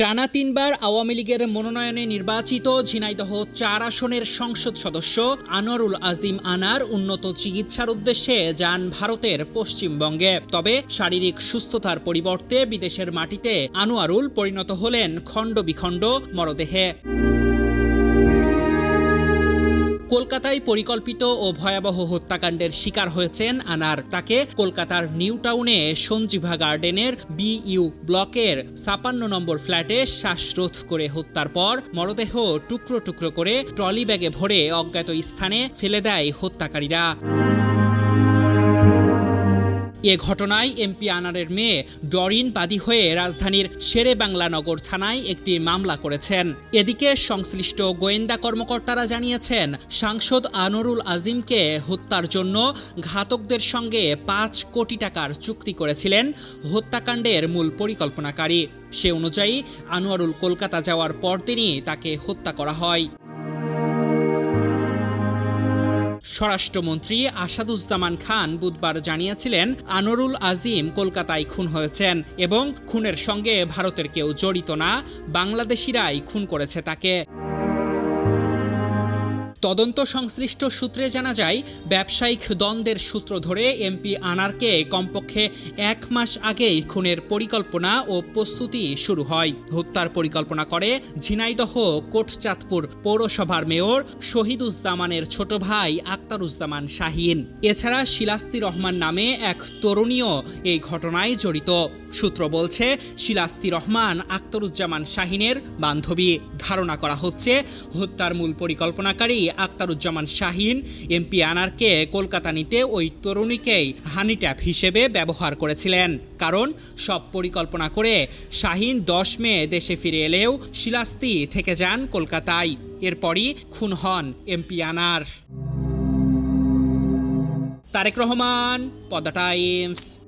টানা তিনবার আওয়ামী লীগের মনোনয়নে নির্বাচিত ঝিনাইদহ চার আসনের সংসদ সদস্য আনোয়ারুল আজিম আনার উন্নত চিকিৎসার উদ্দেশ্যে যান ভারতের পশ্চিমবঙ্গে। তবে শারীরিক সুস্থতার পরিবর্তে বিদেশের মাটিতে আনোয়ারুল পরিণত হলেন খণ্ড বিখণ্ড মরদেহে। কলকাতায় পরিকল্পিত ও ভয়াবহ হত্যাকাণ্ডের শিকার হয়েছেন আনার। তাকে কলকাতার নিউ টাউনে সঞ্জীভা গার্ডেনের বিইউ ব্লকের ছাপান্ন নম্বর ফ্ল্যাটে শ্বাসরোধ করে হত্যার পর মরদেহ টুকরো টুকরো করে ট্রলি ব্যাগে ভরে অজ্ঞাত স্থানে ফেলে দেয় হত্যাকারীরা। এ ঘটনায় এমপি আনারের মেয়ে ডরিন বাদী হয়ে রাজধানীর শেরে বাংলা নগর থানায় একটি মামলা করেছেন। এদিকে সংশ্লিষ্ট গোয়েন্দা কর্মকর্তারা জানিয়েছেন, সাংসদ আনোরুল আজিমকে হত্যার জন্য ঘাতকদের সঙ্গে পাঁচ কোটি টাকার চুক্তি করেছিলেন হত্যাকাণ্ডের মূল পরিকল্পনাকারী। সে অনুযায়ী আনোয়ারুল কলকাতা যাওয়ার পরদিনই তাকে হত্যা করা হয়। স্বরাষ্ট্রমন্ত্রী আসাদুজ্জামান খান বুধবার জানিয়েছিলেন আনোরুল আজিম কলকাতায় খুন হয়েছেন এবং খুনের সঙ্গে ভারতের কেউ জড়িত না, বাংলাদেশিরাই খুন করেছে তাকে। তদন্ত সংশ্লিষ্ট সূত্রে জানা যায়, ব্যবসায়িক দ্বন্দ্বের সূত্র ধরে এমপি আনারকে কমপক্ষে এক মাস আগেই খুনের পরিকল্পনা ও প্রস্তুতি শুরু হয়। হত্যার পরিকল্পনা করে ঝিনাইদহ কোটচাঁদপুর পৌরসভার মেয়র শহীদুজ্জামানের ছোট ভাই আক্তারুজ্জামান শাহিন। এছাড়া শিলাস্তি রহমান নামে এক তরুণীও এই ঘটনায় জড়িত। সূত্র বলছে, শিলাস্তি রহমান আক্তারুজ্জামান শাহিনের বান্ধবী। ধারণা করা হচ্ছে, হত্যার মূল পরিকল্পনাকারী আক্তারুজ্জামান শাহিন, এমপি আনারকে কলকাতা নিতে ওই তরুণীকেই হানি ট্যাপ হিসেবে ব্যবহার করেছিলেন। কারণ সব পরিকল্পনা করে শাহিন দশ মে দেশে ফিরে এলেও শিলাস্তি থেকে যান কলকাতায়। এরপরই খুন হন এমপি আনার। তারেক রহমান, পদ্মা টাইমস।